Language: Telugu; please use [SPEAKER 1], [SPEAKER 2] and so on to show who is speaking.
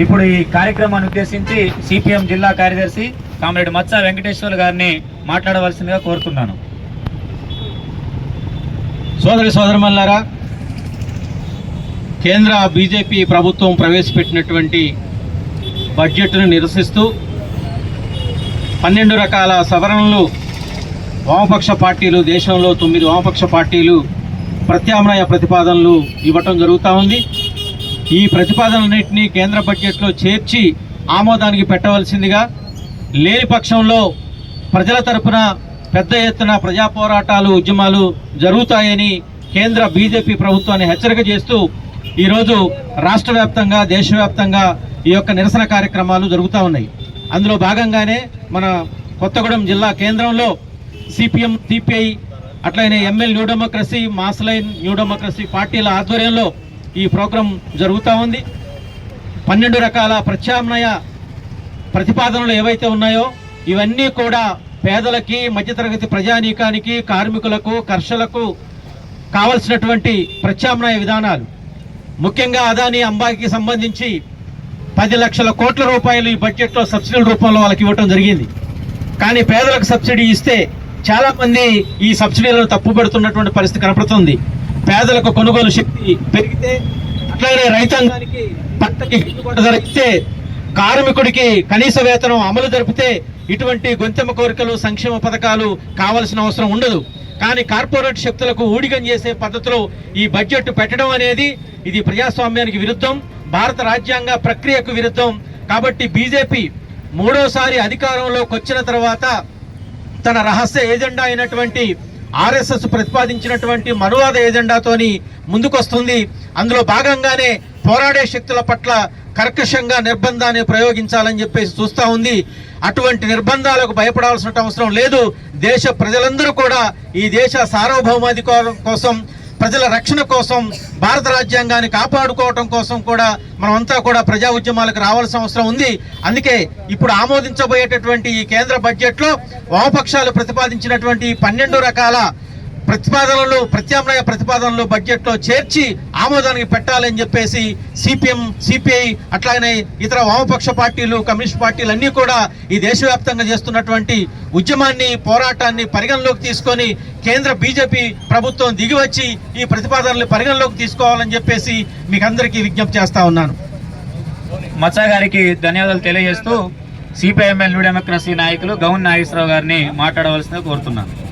[SPEAKER 1] ఇప్పుడు ఈ కార్యక్రమాన్ని ఉద్దేశించి సిపిఎం జిల్లా కార్యదర్శి కామ్రేడ్ మచ్చ వెంకటేశ్వర్ గారిని మాట్లాడవలసిందిగా కోరుతున్నాను.
[SPEAKER 2] సోదరి సోదరుమల్లారా కేంద్ర బీజేపీ ప్రభుత్వం ప్రవేశపెట్టినటువంటి బడ్జెట్ను నిరసిస్తూ పన్నెండు రకాల సవరణలు వామపక్ష పార్టీలు దేశంలో తొమ్మిది వామపక్ష పార్టీలు ప్రత్యామ్నాయ ప్రతిపాదనలు ఇవ్వటం జరుగుతూ ఉంది. ఈ ప్రతిపాదనలన్నింటినీ కేంద్ర బడ్జెట్లో చేర్చి ఆమోదానికి పెట్టవలసిందిగా లేని పక్షంలో ప్రజల తరపున పెద్ద ఎత్తున ప్రజా పోరాటాలు ఉద్యమాలు జరుగుతాయని కేంద్ర బీజేపీ ప్రభుత్వాన్ని హెచ్చరిక చేస్తూ ఈరోజు రాష్ట్ర వ్యాప్తంగా దేశవ్యాప్తంగా ఈ యొక్క నిరసన కార్యక్రమాలు జరుగుతూ ఉన్నాయి. అందులో భాగంగానే మన కొత్తగూడెం జిల్లా కేంద్రంలో సిపిఎం సిపిఐ అట్లనే ML new democracy mass line new democracy పార్టీల ఆధ్వర్యంలో ఈ ప్రోగ్రాం జరుగుతూ ఉంది. పన్నెండు రకాల ప్రత్యామ్నాయ ప్రతిపాదనలు ఏవైతే ఉన్నాయో ఇవన్నీ కూడా పేదలకి మధ్యతరగతి ప్రజానీకానికి కార్మికులకు కర్షలకు కావలసినటువంటి ప్రత్యామ్నాయ విధానాలు. ముఖ్యంగా అదాని అంబాకి సంబంధించి పది లక్షల కోట్ల రూపాయలు ఈ బడ్జెట్లో సబ్సిడీల రూపంలో వాళ్ళకి ఇవ్వటం జరిగింది. కానీ పేదలకు సబ్సిడీ ఇస్తే చాలామంది ఈ సబ్సిడీలను తప్పుపెడుతున్నటువంటి పరిస్థితి కనపడుతుంది. పేదలకు కొనుగోలు శక్తి పెరిగితే అట్లాగే రైతాంగానికి పంటకి గిట్టుబాటు ధర ఇస్తే కార్మికుడికి కనీస వేతనం అమలు జరిపితే ఇటువంటి గొంతెమ్మ కోరికలు సంక్షేమ పథకాలు కావాల్సిన అవసరం ఉండదు. కానీ కార్పొరేట్ శక్తులకు ఊడిగం చేసే పద్ధతిలో ఈ బడ్జెట్ పెట్టడం అనేది ఇది ప్రజాస్వామ్యానికి విరుద్ధం భారత రాజ్యాంగ ప్రక్రియకు విరుద్ధం. కాబట్టి బీజేపీ మూడోసారి అధికారంలోకి వచ్చిన తర్వాత తన రహస్య ఏజెండా అయినటువంటి ఆర్ఎస్ఎస్ ప్రతిపాదించినటువంటి మనువాద ఏజెండాతోని ముందుకొస్తుంది. అందులో భాగంగానే పోరాడే శక్తుల పట్ల కర్కశంగా నిర్బంధాన్ని ప్రయోగించాలని చెప్పేసి చూస్తూ ఉంది. అటువంటి నిర్బంధాలకు భయపడాల్సిన అవసరం లేదు. దేశ ప్రజలందరూ కూడా ఈ దేశ సార్వభౌమాధికారం కోసం ప్రజల రక్షణ కోసం భారత రాజ్యాంగాన్ని కాపాడుకోవటం కోసం కూడా మనమంతా కూడా ప్రజా ఉద్యమాలకు రావాల్సిన అవసరం ఉంది. అందుకే ఇప్పుడు ఆమోదించబోయేటటువంటి ఈ కేంద్ర బడ్జెట్లో వామపక్షాలు ప్రతిపాదించినటువంటి పన్నెండు రకాల ప్రతిపాదనలు ప్రత్యామ్నాయ ప్రతిపాదనలు బడ్జెట్లో చేర్చి ఆమోదానికి పెట్టాలని చెప్పేసి సిపిఎం సిపిఐ అట్లాగనే ఇతర వామపక్ష పార్టీలు కమ్యూనిస్ట్ పార్టీలు అన్నీ కూడా ఈ దేశవ్యాప్తంగా చేస్తున్నటువంటి ఉద్యమాన్ని పోరాటాన్ని పరిగణలోకి తీసుకొని కేంద్ర బీజేపీ ప్రభుత్వం దిగివచ్చి ఈ ప్రతిపాదనలు పరిగణలోకి తీసుకోవాలని చెప్పేసి మీకు అందరికీ విజ్ఞప్తి చేస్తా ఉన్నాను.
[SPEAKER 1] మచ్చ గారికి ధన్యవాదాలు తెలియజేస్తూ సిపిఐఎంఎల్ న్యూ డెమోక్రసీ నాయకులు గౌన్ నాగేశ్వరరావు గారిని మాట్లాడవలసిందిగా కోరుతున్నాను.